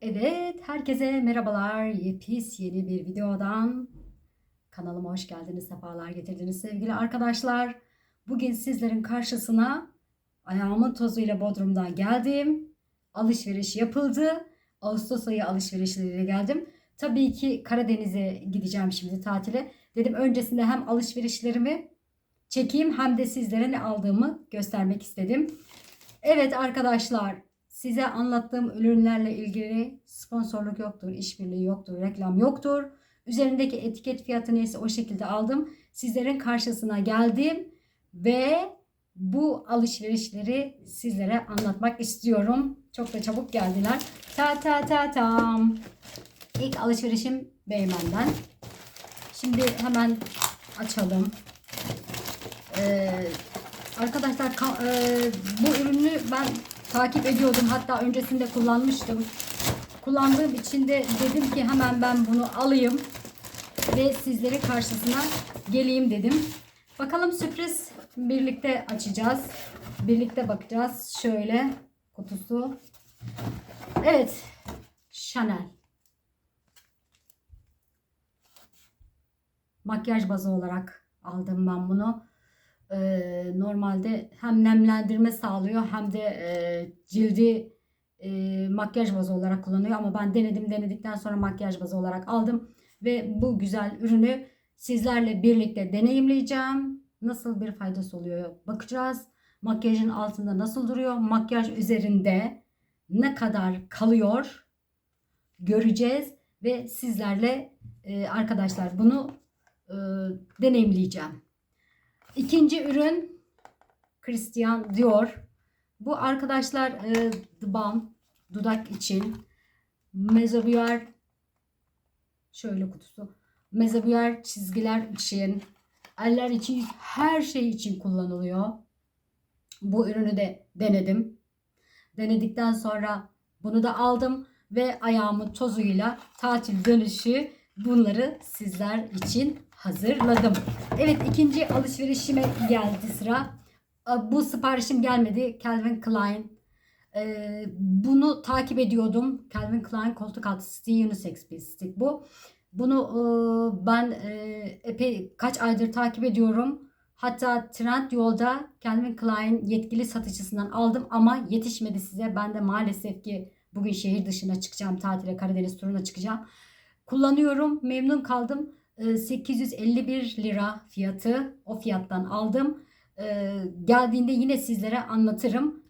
Evet, herkese merhabalar. Yepis yeni bir videodan kanalıma hoş geldiniz, sefalar getirdiniz sevgili arkadaşlar. Bugün sizlerin karşısına ayağımın tozuyla Bodrum'dan geldim. Alışveriş yapıldı. Ağustos ayı alışverişleriyle geldim. Tabii ki Karadeniz'e gideceğim şimdi tatile. Dedim öncesinde hem alışverişlerimi çekeyim hem de sizlere ne aldığımı göstermek istedim. Evet arkadaşlar Size anlattığım ürünlerle ilgili sponsorluk yoktur, işbirliği yoktur, reklam yoktur. Üzerindeki etiket fiyatı neyse o şekilde aldım. Sizlerin karşısına geldim ve bu alışverişleri sizlere anlatmak istiyorum. Çok da çabuk geldiler. Ta ta ta tam. İlk alışverişim Beymen'den. Şimdi hemen açalım. Ee, arkadaşlar ka- e, bu ürünü ben takip ediyordum. Hatta öncesinde kullanmıştım. Kullandığım için de dedim ki hemen ben bunu alayım ve sizlerin karşısına geleyim dedim. Bakalım sürpriz birlikte açacağız. Birlikte bakacağız. Şöyle kutusu. Evet. Chanel. Makyaj bazı olarak aldım ben bunu e, normalde hem nemlendirme sağlıyor hem de e, cildi e, makyaj bazı olarak kullanıyor. Ama ben denedim denedikten sonra makyaj bazı olarak aldım. Ve bu güzel ürünü sizlerle birlikte deneyimleyeceğim. Nasıl bir faydası oluyor bakacağız. Makyajın altında nasıl duruyor? Makyaj üzerinde ne kadar kalıyor göreceğiz ve sizlerle e, arkadaşlar bunu e, deneyimleyeceğim. İkinci ürün Christian Dior. Bu arkadaşlar e, The Balm dudak için. Mezobiyer şöyle kutusu. Mezobiyer çizgiler için, eller için, her şey için kullanılıyor. Bu ürünü de denedim. Denedikten sonra bunu da aldım ve ayağımın tozuyla tatil dönüşü bunları sizler için hazırladım. Evet ikinci alışverişime geldi sıra. Bu siparişim gelmedi. Calvin Klein. Ee, bunu takip ediyordum. Calvin Klein koltuk altı stick unisex bir stick bu. Bunu e, ben e, epey kaç aydır takip ediyorum. Hatta Trend yolda Calvin Klein yetkili satıcısından aldım ama yetişmedi size. Ben de maalesef ki bugün şehir dışına çıkacağım. Tatile Karadeniz turuna çıkacağım. Kullanıyorum. Memnun kaldım. 851 lira fiyatı. O fiyattan aldım. Ee, geldiğinde yine sizlere anlatırım.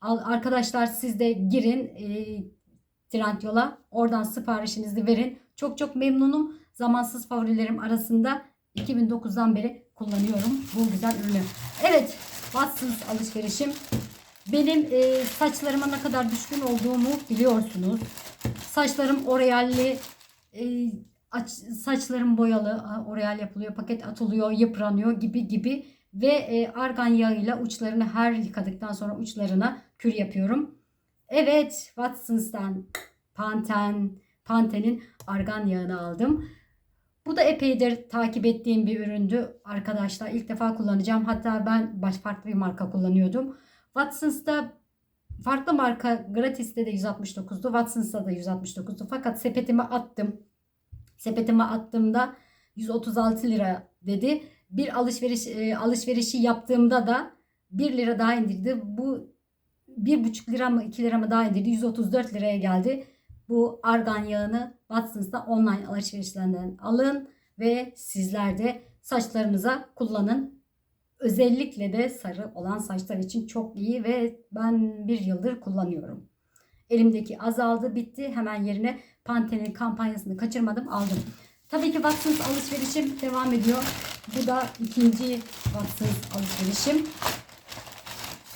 Arkadaşlar siz de girin e, Trendyol'a. Oradan siparişinizi verin. Çok çok memnunum. Zamansız favorilerim arasında 2009'dan beri kullanıyorum bu güzel ürünü. Evet Watsons alışverişim. Benim e, saçlarıma ne kadar düşkün olduğumu biliyorsunuz. Saçlarım oryalli, e, aç, saçlarım boyalı, oryal yapılıyor, paket atılıyor, yıpranıyor gibi gibi ve e, argan yağıyla uçlarını her yıkadıktan sonra uçlarına kür yapıyorum. Evet, Watsons'tan Pantene, Pantene'in argan yağını aldım. Bu da epeydir takip ettiğim bir üründü arkadaşlar. İlk defa kullanacağım. Hatta ben baş farklı bir marka kullanıyordum. Watsons'ta farklı marka gratis'te de 169'du. Watsons'ta da 169'du. Fakat sepetime attım sepetime attığımda 136 lira dedi. Bir alışveriş e, alışverişi yaptığımda da 1 lira daha indirdi. Bu 1,5 lira mı 2 lira mı daha indirdi. 134 liraya geldi. Bu argan yağını Watsons'ta online alışverişlerinden alın ve sizler de saçlarınıza kullanın. Özellikle de sarı olan saçlar için çok iyi ve ben bir yıldır kullanıyorum. Elimdeki azaldı bitti. Hemen yerine Pantene'in kampanyasını kaçırmadım aldım. Tabii ki Watsons alışverişim devam ediyor. Bu da ikinci Watsons alışverişim.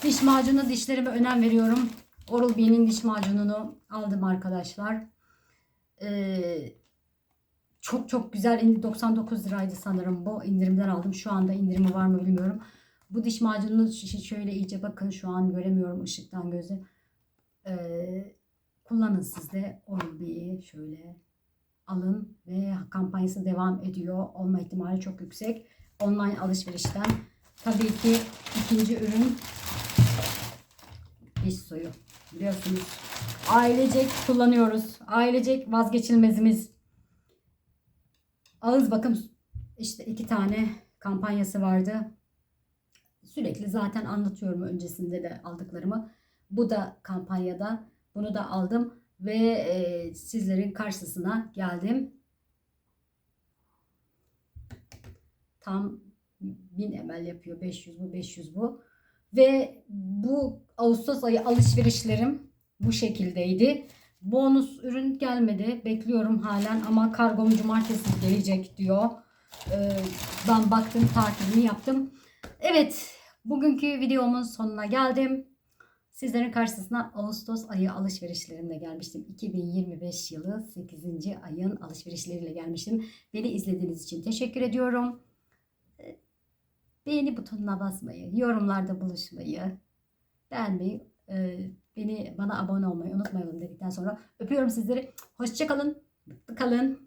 Diş macunu dişlerime önem veriyorum. Oral-B'nin diş macununu aldım arkadaşlar. Ee, çok çok güzel 99 liraydı sanırım bu indirimden aldım. Şu anda indirimi var mı bilmiyorum. Bu diş macununu şöyle iyice bakın şu an göremiyorum ışıktan gözü. Ee, kullanın siz de Oral-B'yi şöyle alın ve kampanyası devam ediyor. Olma ihtimali çok yüksek. Online alışverişten tabii ki ikinci ürün diş suyu. Biliyorsunuz ailecek kullanıyoruz. Ailecek vazgeçilmezimiz. Ağız bakım işte iki tane kampanyası vardı. Sürekli zaten anlatıyorum öncesinde de aldıklarımı. Bu da kampanyada. Bunu da aldım ve e, sizlerin karşısına geldim. Tam 1000 ml yapıyor. 500 bu, 500 bu. Ve bu Ağustos ayı alışverişlerim bu şekildeydi. Bonus ürün gelmedi. Bekliyorum halen ama kargom cumartesi gelecek diyor. Ee, ben baktım takibini yaptım. Evet bugünkü videomun sonuna geldim. Sizlerin karşısına Ağustos ayı alışverişlerimle gelmiştim. 2025 yılı 8. ayın alışverişleriyle gelmiştim. Beni izlediğiniz için teşekkür ediyorum. Ee, Beğeni butonuna basmayı, yorumlarda buluşmayı, beğenmeyi, e, beni bana abone olmayı unutmayalım dedikten sonra öpüyorum sizleri. Hoşçakalın, mutlu kalın.